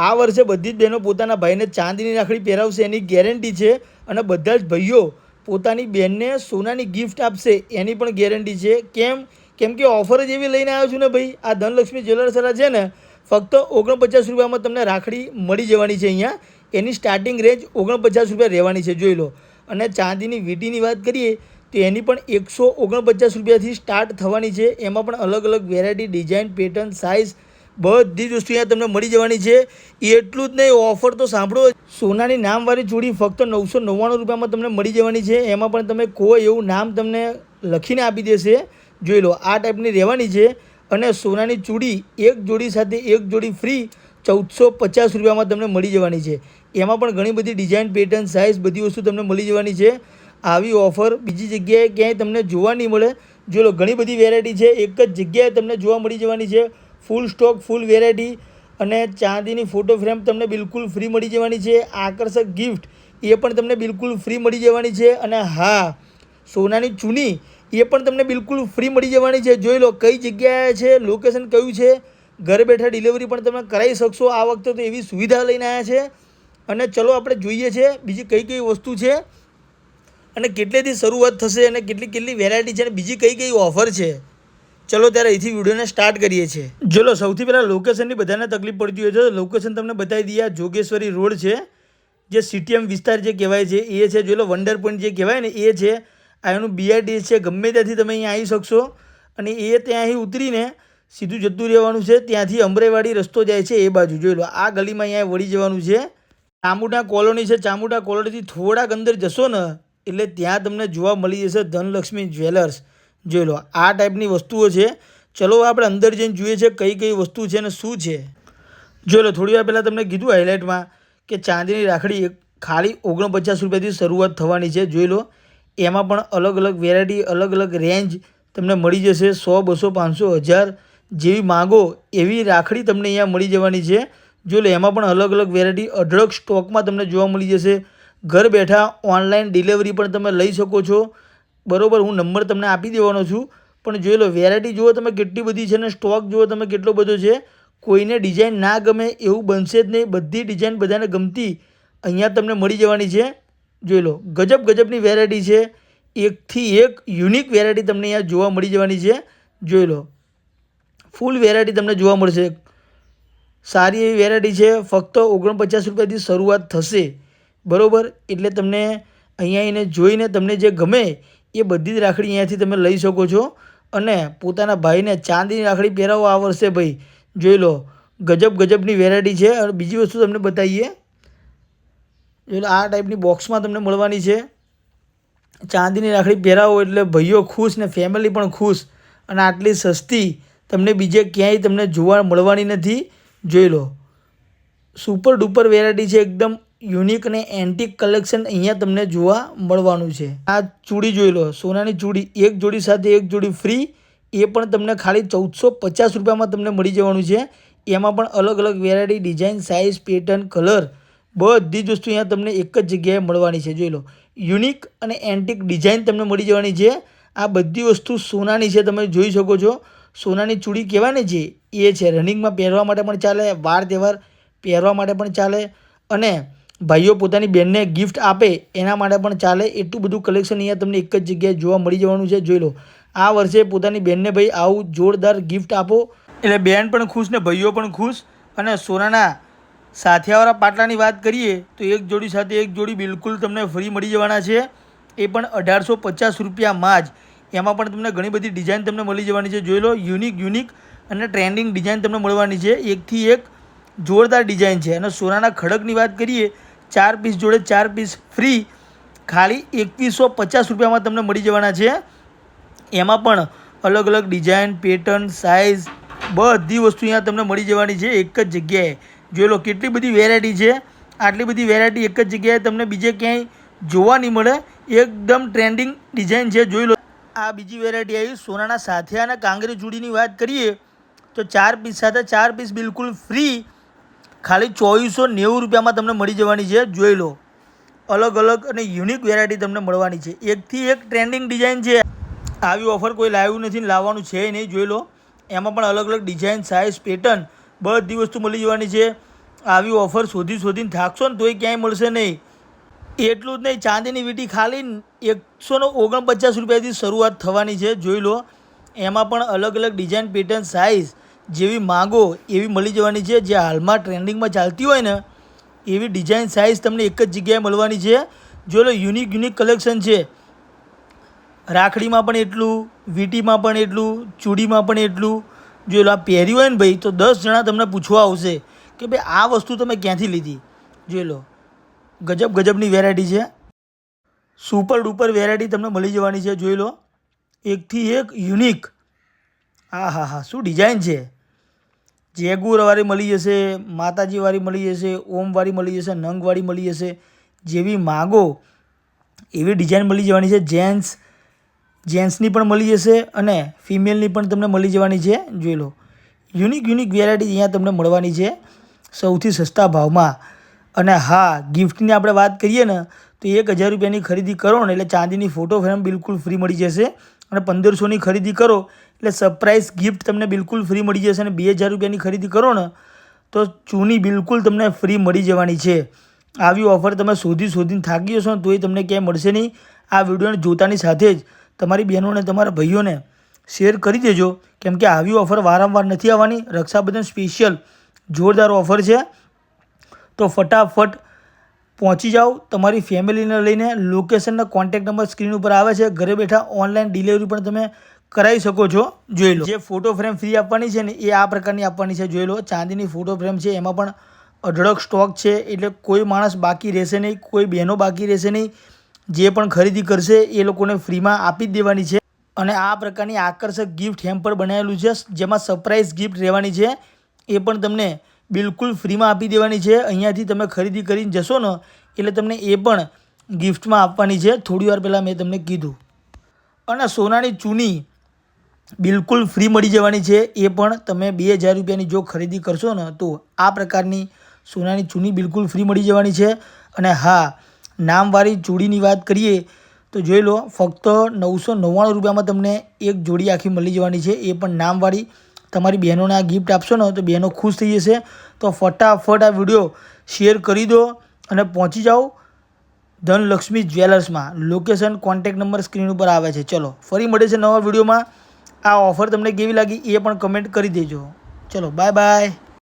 આ વર્ષે બધી જ બહેનો પોતાના ભાઈને ચાંદીની રાખડી પહેરાવશે, એની ગેરંટી છે અને બધા જ ભાઈઓ પોતાની બહેનને સોનાની ગિફ્ટ આપશે, એની પણ ગેરંટી છે. કેમ? કેમ કે ઓફર જ એવી લઈને આવ્યો છું ને ભાઈ, આ ધનલક્ષ્મી જ્વેલર્સવાળા છે ને, ફક્ત ઓગણપચાસ રૂપિયામાં તમને રાખડી મળી જવાની છે અહીંયા. એની સ્ટાર્ટિંગ રેન્જ ઓગણપચાસ રૂપિયા રહેવાની છે, જોઈ લો. અને ચાંદીની વીંટીની વાત કરીએ, તો એની પણ એકસો ઓગણપચાસ રૂપિયાથી સ્ટાર્ટ થવાની છે. એમાં પણ અલગ અલગ વેરાયટી ડિઝાઇન પેટર્ન સાઇઝ બધી જ વસ્તુ અહીંયા તમને મળી જવાની છે. એટલું જ નહીં ઓફર તો સાંભળો. સોનાની નામવાળી ચૂડી ફક્ત નવસો નવ્વાણું રૂપિયામાં તમને મળી જવાની છે. એમાં પણ તમે કોઈ એવું નામ તમને લખીને આપી દેશે. જોઈ લો, આ ટાઈપની રહેવાની છે અને સોનાની ચૂડી એક જોડી સાથે એક જોડી ફ્રી ચૌદસો પચાસ રૂપિયામાં તમને મળી જવાની છે. એમાં પણ ઘણી બધી ડિઝાઇન પેટર્ન સાઇઝ બધી વસ્તુ તમને મળી જવાની છે. આવી ઓફર બીજી જગ્યાએ ક્યાંય તમને જોવા નહીં મળે. જો લો, ઘણી બધી વેરાયટી છે. એક જ જગ્યાએ તમને જોવા મળી જવાની છે. ફૂલ સ્ટોક, ફૂલ વેરાયટી અને ચાંદીની ફોટો ફ્રેમ તમને બિલકુલ ફ્રી મળી જવાની છે. આકર્ષક ગિફ્ટ એ પણ તમને બિલકુલ ફ્રી મળી જવાની છે અને હા, સોનાની ચૂની એ પણ તમને બિલકુલ ફ્રી મળી જવાની છે. જોઈ લો કઈ જગ્યાએ છે લોકેશન કયું છે, ઘર બેઠા ડિલિવરી પણ તમે કરાવી શકશો આ વખતે તો એવી સુવિધા લઈને આવ્યા છે. અને ચલો આપણે જોઈએ છે, બીજી કઈ કઈ વસ્તુ છે અને કેટલેથી શરૂઆત થશે અને કેટલી કેટલી વેરાયટી છે અને બીજી કઈ કઈ ઓફર છે. ચલો ત્યારે અહીંથી વિડીયોને સ્ટાર્ટ કરીએ છીએ. ચલો, સૌથી પહેલાં લોકેશનની બધાને તકલીફ પડતી હોય છે. લોકેશન તમને બતાવી દઈએ, આ જોગેશ્વરી રોડ છે, જે સીટીએમ વિસ્તાર જે કહેવાય છે, એ છે, જોઈ લો વંડર પોઈન્ટ જે કહેવાય ને, એ છે. આ એનું બીઆરટીએસ છે, ગમે ત્યાંથી તમે અહીંયા આવી શકશો. અને એ ત્યાં અહીં ઉતરીને સીધું જતું રહેવાનું છે. ત્યાંથી અમરેવાડી રસ્તો જાય છે એ બાજુ, જોઈ લો, આ ગલીમાં અહીંયા વળી જવાનું છે. ચામુંડા કોલોની છે, ચામુંડા કોલોનીથી થોડાક અંદર જશો ને, એટલે ત્યાં તમને જોવા મળી જશે ધનલક્ષ્મી જ્વેલર્સ. જોઈ લો, આ ટાઈપની વસ્તુઓ છે. ચલો આપણે અંદર જઈને જોઈએ છે કઈ કઈ વસ્તુ છે અને શું છે. જોઈ લો, થોડી વાર પહેલાં તમને કીધું હાઇલાઇટમાં કે ચાંદીની રાખડી ખાલી ઓગણપચાસ રૂપિયાથી શરૂઆત થવાની છે. જોઈ લો, એમાં પણ અલગ અલગ વેરાયટી અલગ અલગ રેન્જ તમને મળી જશે. સો, બસો, પાંચસો, હજાર જેવી માગો એવી રાખડી તમને અહીંયા મળી જવાની છે. જો લો, એમાં પણ અલગ અલગ વેરાયટી અઢળક સ્ટોકમાં તમને જોવા મળી જશે. ઘર બેઠા ઓનલાઈન ડિલિવરી પણ તમે લઈ શકો છો. બરોબર, હું નંબર તમને આપી દેવાનો છું, પણ જોઈ લો વેરાયટી જુઓ તમે કેટલી બધી છે ને સ્ટોક જુઓ તમે કેટલો બધો છે, કોઈને ડિઝાઇન ના ગમે એવું બનશે જ નહીં, બધી ડિઝાઇન બધાને ગમતી, અહીંયા તમને મળી જવાની છે. જોઈ લો, ગજબ ગજબની વેરાયટી છે, એકથી એક યુનિક વેરાયટી તમને અહીંયા જોવા મળી જવાની છે. જોઈ લો ફૂલ વેરાયટી તમને જોવા મળશે. સારી એવી વેરાયટી છે, ફક્ત ઓગણપચાસ રૂપિયાથી શરૂઆત થશે. બરાબર, એટલે તમને અહીંયા એને જોઈને તમને જે ગમે એ બધી જ રાખડી અહીંયાથી તમે લઈ શકો છો. અને પોતાના ભાઈને ચાંદીની રાખડી પહેરાવો આ વર્ષે ભાઈ. જોઈ લો, ગજબ ગજબની વેરાયટી છે. અને બીજી વસ્તુ તમને બતાવીએ. જોઈ લો, આ ટાઈપની બોક્સમાં તમને મળવાની છે. ચાંદીની રાખડી પહેરાવો એટલે ભાઈઓ ખુશ ને ફેમિલી પણ ખુશ. અને આટલી સસ્તી તમને બીજે ક્યાંય તમને જોવા મળવાની નથી. જોઈ લો સુપર ડુપર વેરાયટી છે, એકદમ યુનિક અને એન્ટિક કલેક્શન અહીંયા તમને જોવા મળવાનું છે. આ ચૂડી જોઈ લો, સોનાની ચૂડી, એક જોડી સાથે એક જોડી ફ્રી એ પણ તમને ખાલી ચૌદસો પચાસ રૂપિયામાં તમને મળી જવાનું છે. એમાં પણ અલગ અલગ variety design size pattern colour બધી જ વસ્તુ અહીંયા તમને એક જ જગ્યાએ મળવાની છે. જોઈ લો, યુનિક અને એન્ટિક ડિઝાઇન તમને મળી જવાની છે. આ બધી વસ્તુ સોનાની છે, તમે જોઈ શકો છો. સોનાની ચૂડી કહેવાય છે એ છે. રનિંગમાં પહેરવા માટે પણ ચાલે, વાર તહેવાર પહેરવા માટે પણ ચાલે અને ભાઈઓ પોતાની બહેનને ગિફ્ટ આપે, એના માટે પણ ચાલે. એટલું બધું કલેક્શન અહીંયા તમને એક જ જગ્યાએ જોવા મળી જવાનું છે. જોઈ લો. આ વર્ષે પોતાની બહેનને ભાઈ આવું જોરદાર ગિફ્ટ આપો. એટલે બહેન પણ ખુશ ને ભાઈઓ પણ ખુશ. અને સોનાના સાથિયાવાળા પાટલાની વાત કરીએ, તો એક જોડી સાથે એક જોડી બિલકુલ તમને ફ્રી મળી જવાના છે. એ પણ અઢારસો પચાસ રૂપિયામાં જ. એમાં પણ તમને ઘણી બધી ડિઝાઇન તમને મળી જવાની છે. જોઈ લો યુનિક યુનિક અને ટ્રેન્ડિંગ ડિઝાઇન તમને મળવાની છે. એકથી એક જોરદાર ડિઝાઇન છે. અને સોનાના ખડકની વાત કરીએ ચાર પીસ જોડે ચાર પીસ ફ્રી ખાલી એકવીસો પચાસ રૂપિયામાં તમને મળી જવાના છે. એમાં પણ અલગ અલગ ડિઝાઇન પેટર્ન સાઇઝ બધી વસ્તુ અહીંયા તમને મળી જવાની છે એક જ જગ્યાએ. જોઈ લો કેટલી બધી વેરાયટી છે. આટલી બધી વેરાયટી એક જ જગ્યાએ તમને બીજે ક્યાંય જોવા નહીં મળે. એકદમ ટ્રેન્ડિંગ ડિઝાઇન છે. જોઈ લો. આ બીજી વેરાયટી આવી સોનાના સાથિયા અને કાંગરી ચૂડીની વાત કરીએ, તો ચાર પીસ સાથે ચાર પીસ બિલકુલ ફ્રી ખાલી ચોવીસો નેવું રૂપિયામાં તમને મળી જવાની છે, જોઈ લો. અલગ અલગ અને યુનિક વેરાયટી તમને મળવાની છે. એકથી એક ટ્રેન્ડિંગ ડિઝાઇન છે. આવી ઓફર કોઈ લાવ્યું નથી લાવવાનું છે નહીં, જોઈ લો. એમાં પણ અલગ અલગ ડિઝાઇન સાઇઝ પેટર્ન બધી વસ્તુ મળી જવાની છે. આવી ઓફર શોધી શોધીને થાકશો ને તોય ક્યાંય મળશે નહીં. એટલું જ નહીં, ચાંદીની વીટી ખાલી એકસો ને ઓગણપચાસ રૂપિયાથી શરૂઆત થવાની છે, જોઈ લો. એમાં પણ અલગ અલગ ડિઝાઇન પેટર્ન સાઇઝ જેવી માંગો એવી મળી જવાની છે. જે હાલમાં ટ્રેન્ડિંગમાં ચાલતી હોય ને, એવી ડિઝાઇન સાઇઝ તમને એક જ જગ્યાએ મળવાની છે. જોઈ લો યુનિક યુનિક કલેક્શન છે. રાખડીમાં પણ એટલું, વીંટીમાં પણ એટલું, ચૂડીમાં પણ એટલું. જો આ પહેર્યું હોય ને ભાઈ, તો દસ જણા તમને પૂછવા આવશે કે ભાઈ, આ વસ્તુ તમે ક્યાંથી લીધી? જોઈ લો, ગજબ, ગજબની વેરાયટી છે. સુપર ડુપર વેરાયટી તમને મળી જવાની છે. જોઈ લો, એકથી એક યુનિક હા હા હા શું ડિઝાઇન છે? જેગુરવાળી મળી જશે, માતાજીવાળી મળી જશે, ઓમવાળી મળી જશે, નંગવાળી મળી જશે, જેવી માગો એવી ડિઝાઇન મળી જવાની છે. જેન્ટ્સ જેન્ટ્સની પણ મળી જશે અને ફિમેલની પણ તમને મળી જવાની છે. જોઈ લો. યુનિક યુનિક વેરાયટી અહીંયા તમને મળવાની છે સૌથી સસ્તા ભાવમાં. અને હા ગિફ્ટની આપણે વાત કરીએ ને, તો એક હજાર રૂપિયાની ખરીદી કરો ને, એટલે ચાંદીની ફોટો ફ્રેમ બિલકુલ ફ્રી મળી જશે. અને પંદરસોની ખરીદી કરો એટલે સરપ્રાઇઝ ગિફ્ટ તમને બિલકુલ ફ્રી મળી જશે અને બે હજાર રૂપિયાની ખરીદી કરો ને, તો ચૂની બિલકુલ તમને ફ્રી મળી જવાની છે. આવી ઓફર તમે શોધી શોધીને થાકી જશો ને, તોય તમને ક્યાંય મળશે નહીં. આ વિડીયોને જોતાની સાથે જ તમારી બહેનોને તમારા ભાઈઓને શેર કરી દેજો. કેમ કે આવી ઓફર વારંવાર નથી આવવાની. રક્ષાબંધન સ્પેશિયલ જોરદાર ઓફર છે. તો ફટાફટ પહોંચી જાઓ. તમારી ફેમિલીને લઈને લોકેશનના કોન્ટેક્ટ નંબર સ્ક્રીન ઉપર આવે છે. ઘરે બેઠા ઓનલાઈન ડિલિવરી પણ તમે કરાવી શકો છો, જોઈ લો. જે ફોટો ફ્રેમ ફ્રી આપવાની છે ને, એ આ પ્રકારની આપવાની છે, જોઈ લો. ચાંદીની ફોટો ફ્રેમ છે, એમાં પણ અઢળક સ્ટોક છે, એટલે કોઈ માણસ બાકી રહેશે નહીં, કોઈ બહેનો બાકી રહેશે નહીં. જે પણ ખરીદી કરશે, એ લોકોને ફ્રીમાં આપી જ દેવાની છે. અને આ પ્રકારની આકર્ષક ગિફ્ટ હેમ્પર બનાવેલું છે, જેમાં સરપ્રાઇઝ ગિફ્ટ રહેવાની છે, એ પણ તમને બિલકુલ ફ્રીમાં આપી દેવાની છે. અહીંયાથી તમે ખરીદી કરીને જશો ને, એટલે તમને એ પણ ગિફ્ટમાં આપવાની છે. થોડી વાર પહેલાં મેં તમને કીધું. અને સોનાની ચૂની બિલકુલ ફ્રી મળી જવાની છે. એ પણ તમે બે હજાર રૂપિયાની જો ખરીદી કરશો ને, તો આ પ્રકારની સોનાની ચૂની બિલકુલ ફ્રી મળી જવાની છે. અને હા, નામવાળી ચૂડીની વાત કરીએ, તો જોઈ લો, ફક્ત નવસો નવ્વાણું રૂપિયામાં તમને એક જોડી આખી મળી જવાની છે. એ પણ નામવાળી. તમારી બહેનોને આ ગિફ્ટ આપશો ને, તો બહેનો ખુશ થઈ જશે. તો ફટાફટ આ વીડિયો શેર કરી દો અને પહોંચી જાઓ ધનલક્ષ્મી જ્વેલર્સમાં. લોકેશન કોન્ટેક નંબર સ્ક્રીન ઉપર આવે છે. ચલો, ફરી મળે છે નવા વિડીયોમાં આ ઓફર તમને કેવી લાગી એ પણ કમેન્ટ કરી દેજો. ચલો બાય બાય